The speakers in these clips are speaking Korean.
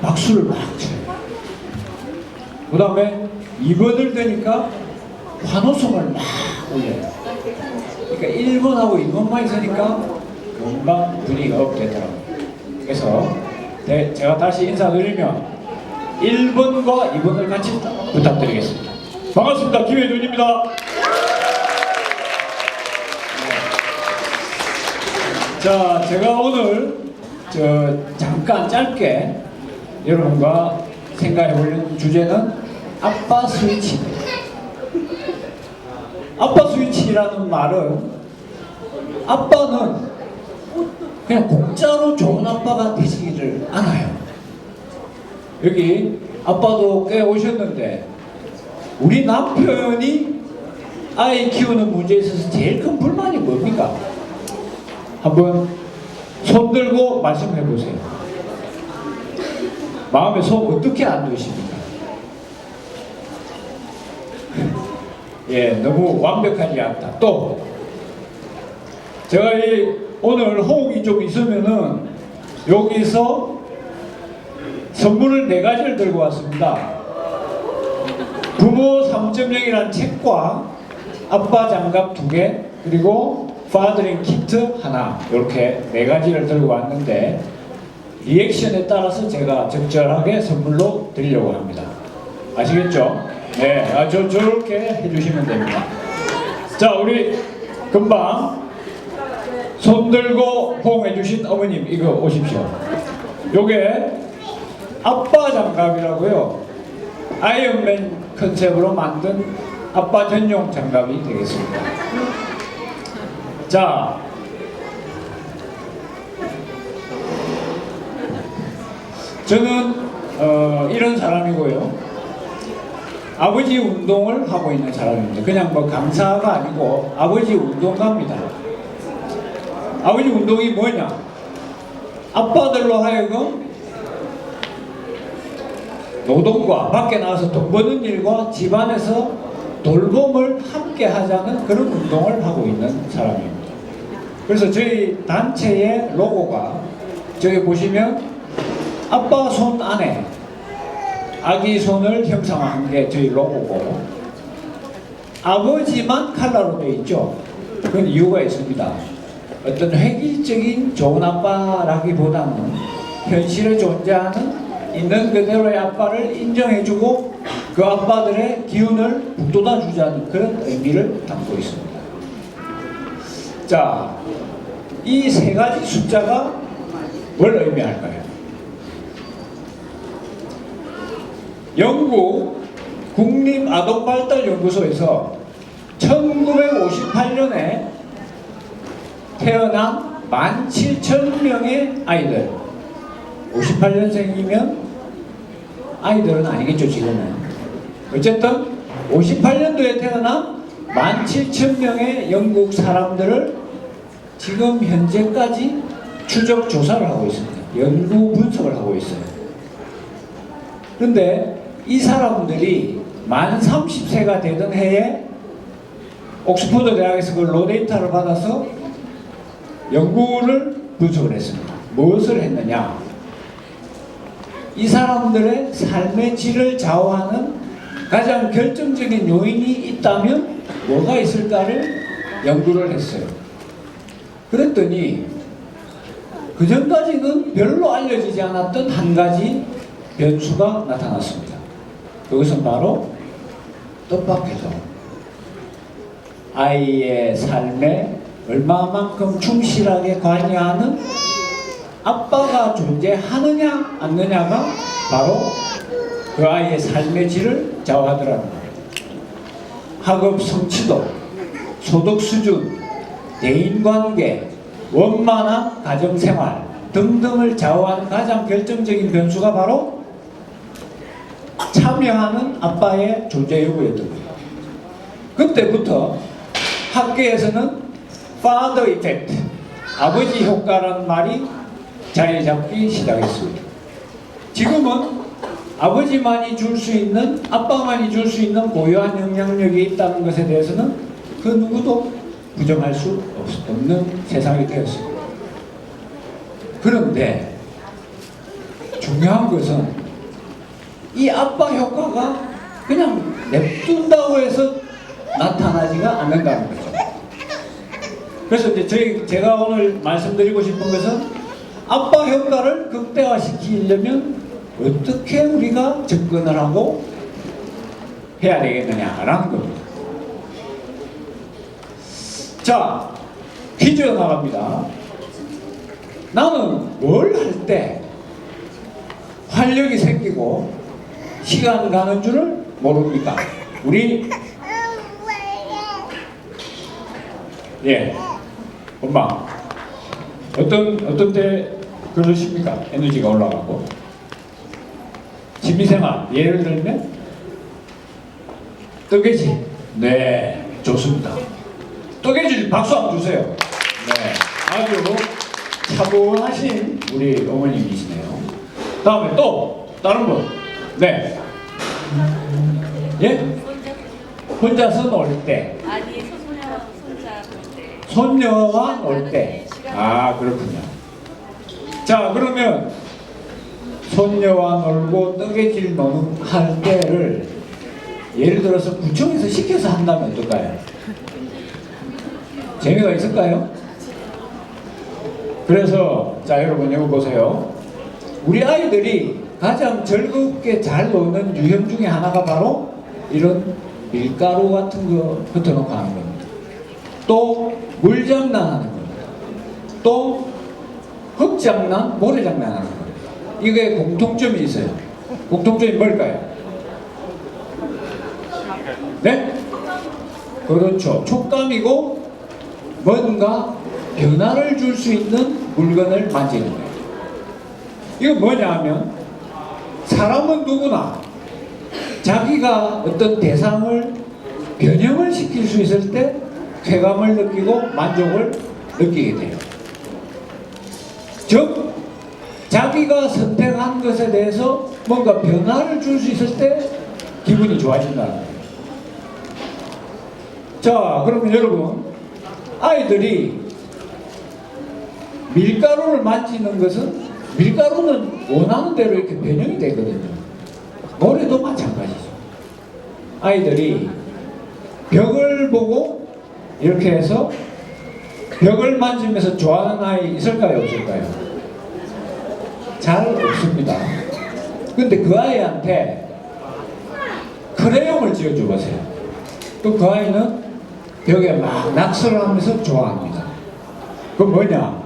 박수를 막 쳐요. 그 다음에 2번을 되니까 환호성을 막 올려요. 그러니까 1번하고 2번만 있으니까 금방 분위기가 업되더라고요. 그래서 네, 제가 다시 인사드리면 1번과 2번을 같이 부탁드리겠습니다. 반갑습니다. 김혜준입니다. 네. 자, 제가 오늘 저 잠깐 짧게 여러분과 생각해 보려는 주제는 아빠 스위치입니다. 아빠 스위치라는 말은 아빠는 그냥 공짜로 좋은 아빠가 되시기를 않아요. 여기 아빠도 꽤 오셨는데 우리 남편이 아이 키우는 문제에 있어서 제일 큰 불만이 뭡니까? 한번 손 들고 말씀해 보세요. 마음에 속 어떻게 안 드십니까? 예, 너무 완벽하지 않다. 또 제가 이 오늘 호흡이 좀 있으면은 여기서 선물을 네 가지를 들고 왔습니다. 부모 3.0이라는 책과 아빠 장갑 두 개, 그리고 파더링 키트 하나, 이렇게 네 가지를 들고 왔는데, 리액션에 따라서 제가 적절하게 선물로 드리려고 합니다. 아시겠죠? 네, 아, 저, 저렇게 해주시면 됩니다. 자, 우리 금방 손 들고 호응해 주신 어머님, 이거 오십시오. 요게 아빠 장갑이라고요. 아이언맨 컨셉으로 만든 아빠 전용 장갑이 되겠습니다. 자, 저는 어, 이런 사람이고요. 아버지 운동을 하고 있는 사람입니다. 그냥 뭐 강사가 아니고 아버지 운동가입니다. 아버지 운동이 뭐냐? 아빠들로 하여금 노동과 밖에 나가서 돈 버는 일과 집안에서 돌봄을 함께 하자는 그런 운동을 하고 있는 사람입니다. 그래서 저희 단체의 로고가 저기 보시면 아빠 손 안에 아기 손을 형상화한 게 저희 로고고 아버지만 칼라로 되어 있죠. 그건 이유가 있습니다. 어떤 획일적인 좋은 아빠라기보다는 현실에 존재하는 있는 그대로의 아빠를 인정해주고 그 아빠들의 기운을 북돋아주자는 그런 의미를 담고 있습니다. 자, 이 세 가지 숫자가 뭘 의미할까요? 영국 국립아동발달연구소에서 1958년에 태어난 17,000명의 아이들. 58년생이면 아이들은 아니겠죠 지금은. 어쨌든 58년도에 태어난 17,000명의 영국 사람들을 지금 현재까지 추적 조사를 하고 있습니다. 연구 분석을 하고 있어요. 그런데 이 사람들이 만 30세가 되던 해에 옥스퍼드 대학에서 그 로데이터를 받아서 연구를 분석을 했습니다. 무엇을 했느냐? 이 사람들의 삶의 질을 좌우하는 가장 결정적인 요인이 있다면 뭐가 있을까를 연구를 했어요. 그랬더니 그 전까지는 별로 알려지지 않았던 한 가지 변수가 나타났습니다. 그것은 바로 뜻밖에도 아이의 삶에 얼마만큼 충실하게 관여하는 아빠가 존재하느냐 않느냐가 바로 그 아이의 삶의 질을 좌우하더라는 거예요. 학업 성취도, 소득 수준, 대인관계, 원만한 가정생활 등등을 좌우하는 가장 결정적인 변수가 바로 참여하는 아빠의 존재 여부였던 거예요. 그때부터 학계에서는 father effect, 아버지 효과라는 말이 자리 잡기 시작했습니다. 지금은 아버지만이 줄 수 있는, 아빠만이 줄 수 있는 고유한 영향력이 있다는 것에 대해서는 그 누구도 부정할 수 없- 없는 세상이 되었습니다. 그런데 중요한 것은 이 아빠 효과가 그냥 냅둔다고 해서 나타나지가 않는다는 거죠. 그래서 이제 저희 제가 오늘 말씀드리고 싶은 것은 아빠 효과를 극대화시키려면 어떻게 우리가 접근을 하고 해야 되겠느냐라는 겁니다. 자, 퀴즈 나갑니다. 나는 뭘 할 때 활력이 생기고 시간 가는 줄을 모릅니까? 우리 예 엄마 어떤 어떤 때 그러십니까? 에너지가 올라가고 취미생활 예를 들면 뜨개질 네 좋습니다. 뜨개질 박수 한번 주세요. 네 아주 차분하신 우리 어머님이시네요. 다음에 또 다른 분 네. 예? 혼자서 놀 때, 아니 손녀 손자 볼 때 손녀와 놀 때. 아, 그렇군요. 자, 그러면 손녀와 놀고 뜨개질 노는 할 때를 예를 들어서 구청에서 시켜서 한다면 어떨까요? 재미가 있을까요? 그래서 자 여러분 여기 보세요. 우리 아이들이 가장 즐겁게 잘 노는 유형 중에 하나가 바로 이런 밀가루 같은 거 흩어놓고 하는 겁니다. 또 물장난 하는 겁니다. 또 흙장난, 모래장난 하는 겁니다. 이게 공통점이 있어요. 공통점이 뭘까요? 네? 그렇죠. 촉감이고 뭔가 변화를 줄 수 있는 물건을 만지는 거예요. 이건 뭐냐 하면 사람은 누구나 자기가 어떤 대상을 변형을 시킬 수 있을 때 쾌감을 느끼고 만족을 느끼게 돼요. 즉, 자기가 선택한 것에 대해서 뭔가 변화를 줄 수 있을 때 기분이 좋아진다는 거예요. 자, 그러면 여러분, 아이들이 밀가루를 만지는 것은 밀가루는 원하는 대로 이렇게 변형이 되거든요. 노래도 마찬가지죠. 아이들이 벽을 보고 이렇게 해서 벽을 만지면서 좋아하는 아이 있을까요? 없을까요? 잘 없습니다. 근데 그 아이한테 크레용을 지어줘 보세요. 또 그 아이는 벽에 막 낙서를 하면서 좋아합니다. 그 뭐냐?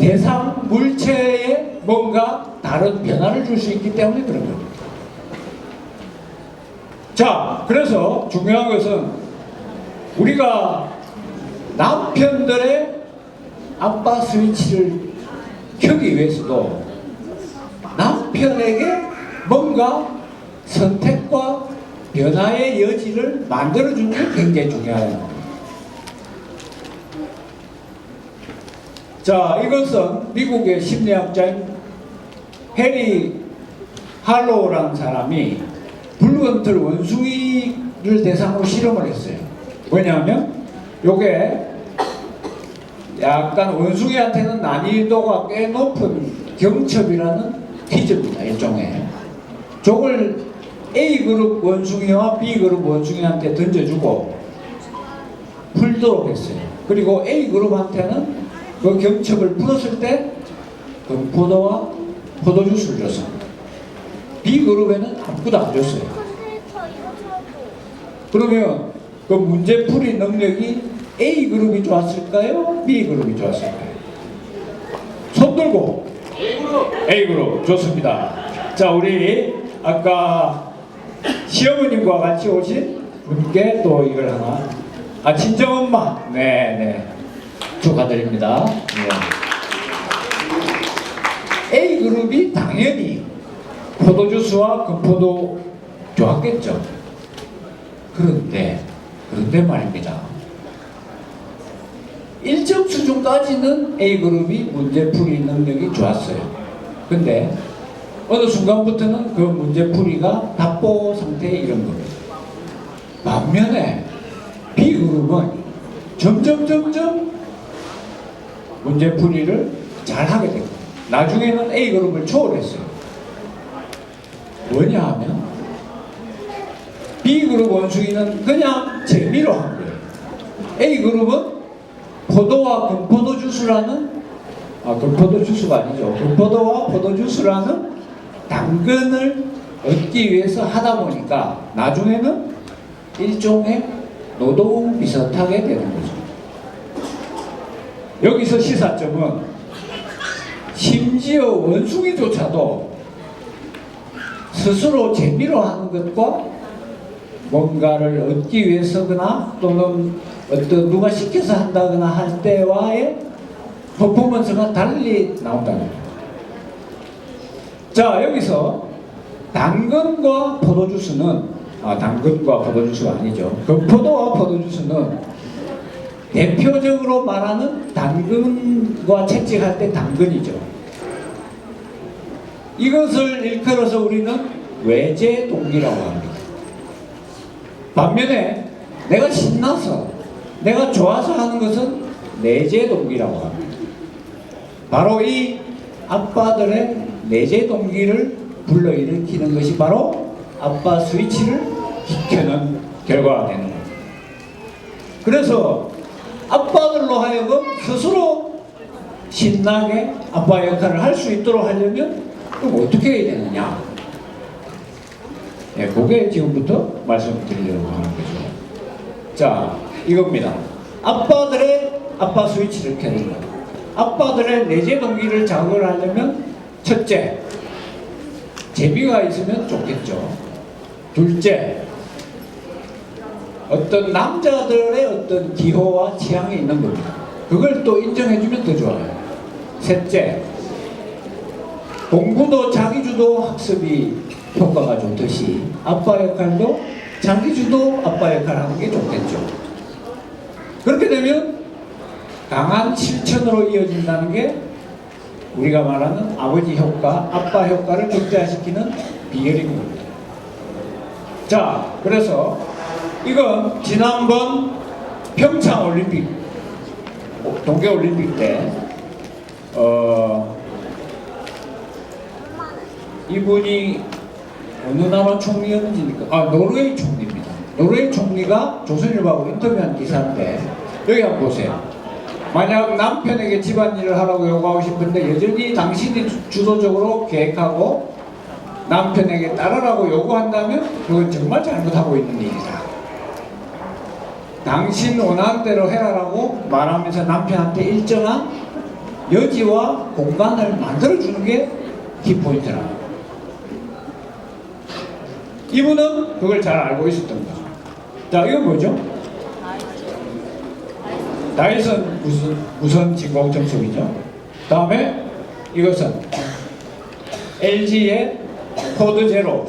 대상 물체에 뭔가 다른 변화를 줄 수 있기 때문에 그런 겁니다. 자, 그래서 중요한 것은 우리가 남편들의 아빠 스위치를 켜기 위해서도 남편에게 뭔가 선택과 변화의 여지를 만들어주는 게 굉장히 중요해요. 자, 이것은 미국의 심리학자인 해리 할로우라는 사람이 블루건틀 원숭이를 대상으로 실험을 했어요. 뭐냐면, 요게 약간 원숭이한테는 난이도가 꽤 높은 경첩이라는 퀴즈입니다. 일종의. 저걸 A그룹 원숭이와 B그룹 원숭이한테 던져주고 풀도록 했어요. 그리고 A그룹한테는 그 경첩을 풀었을 때 금포도와 포도주스를 줬습니다. B그룹에는 아무것도 안 줬어요. 그러면 그 문제풀이 능력이 A그룹이 좋았을까요? B그룹이 좋았을까요? 손 들고 A그룹 좋습니다. 자 우리 아까 시어머님과 같이 오신 분께 또 이걸 하나 아 친정엄마 네네 축하드립니다. 네. A그룹이 당연히 포도주스와 금포도 좋았겠죠. 그런데 그런데 말입니다. 일정 수준까지는 A그룹이 문제풀이 능력이 좋았어요. 근데 어느 순간부터는 그 문제풀이가 답보 상태에 이른 겁니다. 반면에 B그룹은 점점 점점 문제풀이를 잘 하게 됩니다. 나중에는 A 그룹을 초월했어요. 뭐냐 하면 B 그룹 원숭이는 그냥 재미로 한 거예요. A 그룹은 포도와 금포도 주스라는 아 금포도 주스가 아니죠. 금포도와 포도 주스라는 당근을 얻기 위해서 하다 보니까 나중에는 일종의 노동 비슷하게 되는 거죠. 여기서 시사점은 심지어 원숭이조차도 스스로 재미로 하는 것과 뭔가를 얻기 위해서거나 또는 어떤 누가 시켜서 한다거나 할 때와의 퍼포먼스가 달리 나온다는 거예요. 자 여기서 당근과 포도주스는 아 당근과 포도주스가 아니죠. 금포도와 포도주스는 대표적으로 말하는 당근과 채찍할 때 당근이죠. 이것을 일컬어서 우리는 외제 동기라고 합니다. 반면에 내가 신나서 내가 좋아서 하는 것은 내재 동기라고 합니다. 바로 이 아빠들의 내재 동기를 불러일으키는 것이 바로 아빠 스위치를 켜는 결과가 되는 거예요. 그래서 아빠들로 하여금 스스로 신나게 아빠 역할을 할 수 있도록 하려면 그럼 어떻게 해야 되느냐? 예, 그게 지금부터 말씀드리려고 하는 거죠. 자, 이겁니다. 아빠들의 아빠 스위치를 켜는 것. 아빠들의 내재 동기를 자극을 하려면 첫째, 재미가 있으면 좋겠죠. 둘째, 어떤 남자들의 어떤 기호와 취향이 있는 겁니다. 그걸 또 인정해주면 더 좋아요. 셋째, 공부도 자기주도 학습이 효과가 좋듯이 아빠 역할도 자기주도 아빠 역할 하는 게 좋겠죠. 그렇게 되면 강한 실천으로 이어진다는 게 우리가 말하는 아버지 효과, 아빠 효과를 극대화시키는 비결인 겁니다. 자, 그래서 이건 지난번 평창 올림픽, 동계 올림픽 때, 어, 이분이 어느 나라 총리였는지니까, 아, 노르웨이 총리입니다. 노르웨이 총리가 조선일보하고 인터뷰한 기사인데, 여기 한번 보세요. 만약 남편에게 집안일을 하라고 요구하고 싶은데 여전히 당신이 주- 주도적으로 계획하고 남편에게 따르라고 요구한다면 그건 정말 잘못하고 있는 일이다. 당신 원하는 대로 해라라고 말하면서 남편한테 일정한 여지와 공간을 만들어주는 게 키포인트라. 이분은 그걸 잘 알고 있었던 거죠. 자, 이건 뭐죠? 다이슨 무선, 무선 진공 청소기죠. 다음에 이것은 LG의 코드 제로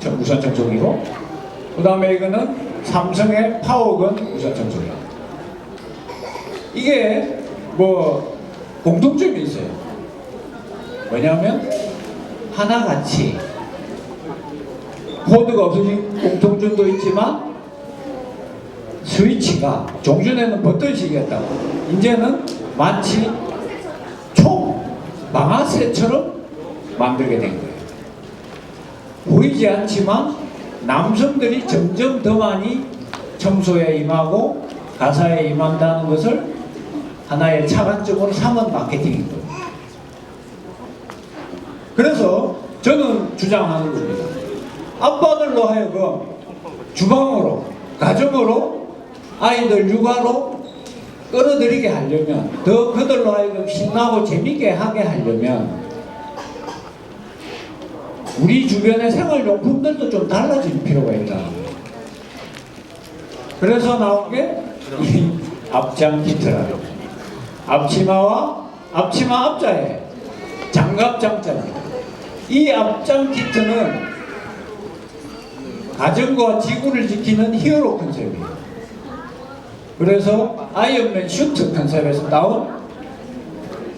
저 무선 청소기고, 그 다음에 이거는 삼성의 파워건 무선 청소기. 이게 뭐 공통점이 있어요. 뭐냐면 하나같이 코드가 없어진 공통점도 있지만 스위치가 종전에는 버튼식이었다고 이제는 마치 총 방아쇠처럼 만들게 된 거예요. 보이지 않지만 남성들이 점점 더 많이 청소에 임하고 가사에 임한다는 것을 하나의 차관적으로 삼은 마케팅인 거예요. 그래서 저는 주장하는 겁니다. 아빠들로 하여금 주방으로, 가정으로, 아이들 육아로 끌어들이게 하려면, 더 그들로 하여금 신나고 재밌게 하게 하려면, 우리 주변의 생활용품들도 좀 달라질 필요가 있다. 그래서 나온 게 이 앞장 키트라는. 앞치마와 앞치마 앞자에 장갑 장자입니다. 이 앞장 키트는 가정과 지구를 지키는 히어로 컨셉이에요. 그래서 아이언맨 슈트 컨셉에서 나온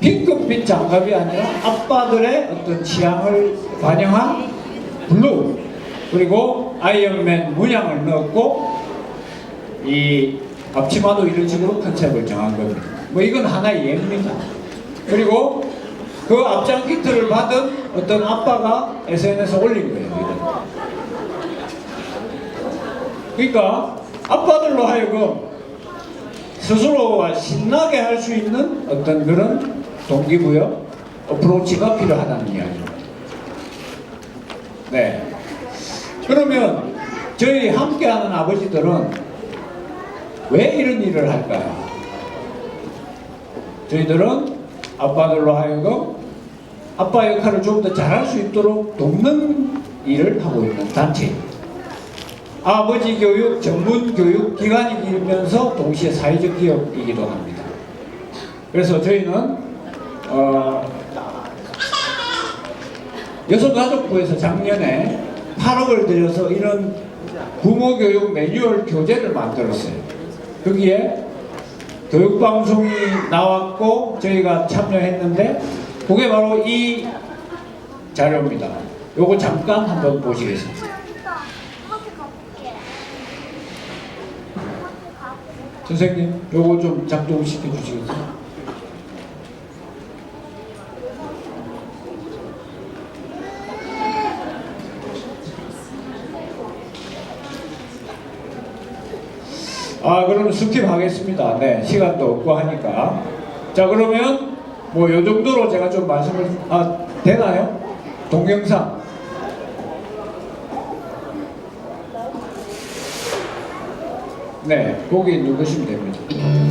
핑크빛 장갑이 아니라 아빠들의 어떤 취향을 반영한 블루 그리고 아이언맨 문양을 넣었고 이 앞치마도 이런 식으로 컨셉을 정한 겁니다. 뭐 이건 하나의 예입니다. 그리고 그 앞장 키트를 받은 어떤 아빠가 SNS에 올린 거예요. 그러니까 아빠들로 하여금 스스로가 신나게 할 수 있는 어떤 그런 동기부여, 어프로치가 필요하다는 이야기입니다. 네. 그러면 저희 함께하는 아버지들은 왜 이런 일을 할까요? 저희들은 아빠들로 하여금 아빠 역할을 좀더 잘할 수 있도록 돕는 일을 하고 있는 단체입니다. 아버지 교육, 전문 교육 기관이면서 동시에 사회적 기업이기도 합니다. 그래서 저희는 어, 여성가족부에서 작년에 8억을 들여서 이런 부모 교육 매뉴얼 교재를 만들었어요. 거기에 교육방송이 나왔고 저희가 참여했는데 그게 바로 이 자료입니다. 요거 잠깐 한번 보시겠습니다. 선생님, 요거 좀 작동시켜 주시겠어요? 아, 그러면 스킵하겠습니다. 네, 시간도 없고 하니까. 자, 그러면 뭐 요 정도로 제가 좀 말씀을 아 되나요? 동영상. 네, 거기 누르시면 됩니다.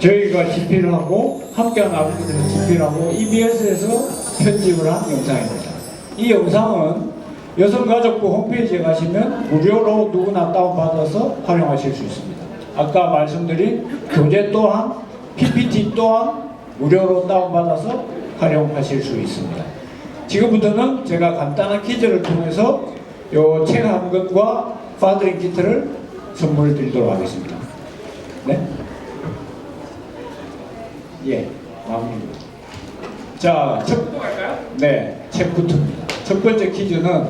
저희가 집필을 하고 함께한 아버지들은 집필을 하고 EBS에서 편집을 한 영상입니다. 이 영상은 여성가족부 홈페이지에 가시면 무료로 누구나 다운받아서 활용하실 수 있습니다. 아까 말씀드린 교재 또한 PPT 또한 무료로 다운받아서 활용하실 수 있습니다. 지금부터는 제가 간단한 퀴즈를 통해서 요책한 권과 파드링 키트를 선물 드리도록 하겠습니다. 네? 예, 마음입니다. 자, 첫, 네, 책부터입니다. 첫 번째 퀴즈는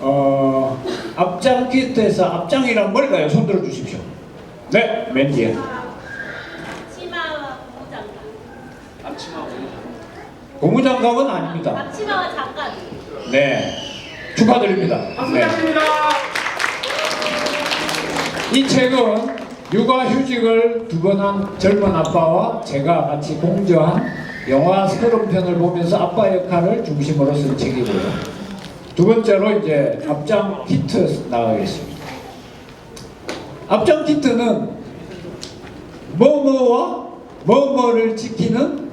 어, 앞장 키트에서 앞장이란 뭘까요? 손 들어 주십시오. 네, 맨 뒤에. 치마와 고무장갑. 고무장갑은 아닙니다. 앞치마와 장갑. 네, 축하드립니다. 네. 이 책은 육아휴직을 두 번 한 젊은 아빠와 제가 같이 공저한 영화 서른 편을 보면서 아빠 역할을 중심으로 쓴 책이고요. 두 번째로 이제 앞장 키트 나가겠습니다. 앞장 키트는 뭐뭐와 뭐뭐를 지키는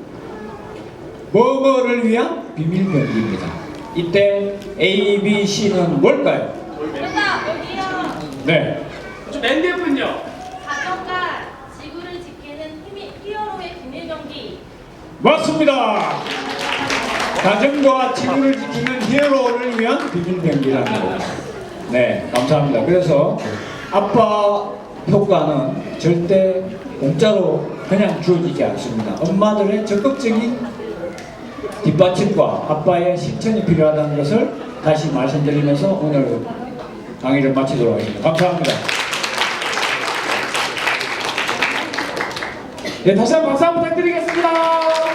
뭐뭐를 위한 비밀병기입니다. 이때 A, B, C는 뭘까요? 네. 맨 뒤에는요. 가정과 지구를 지키는 힘이 히어로의 비밀 경기. 맞습니다. 가정과 지구를 지키는 히어로를 위한 비밀병기라는 거죠. 네, 감사합니다. 그래서 아빠 효과는 절대 공짜로 그냥 주어지지 않습니다. 엄마들의 적극적인 뒷받침과 아빠의 실천이 필요하다는 것을 다시 말씀드리면서 오늘 강의를 마치도록 하겠습니다. 감사합니다. 네, 다시 한번 박수 부탁드리겠습니다.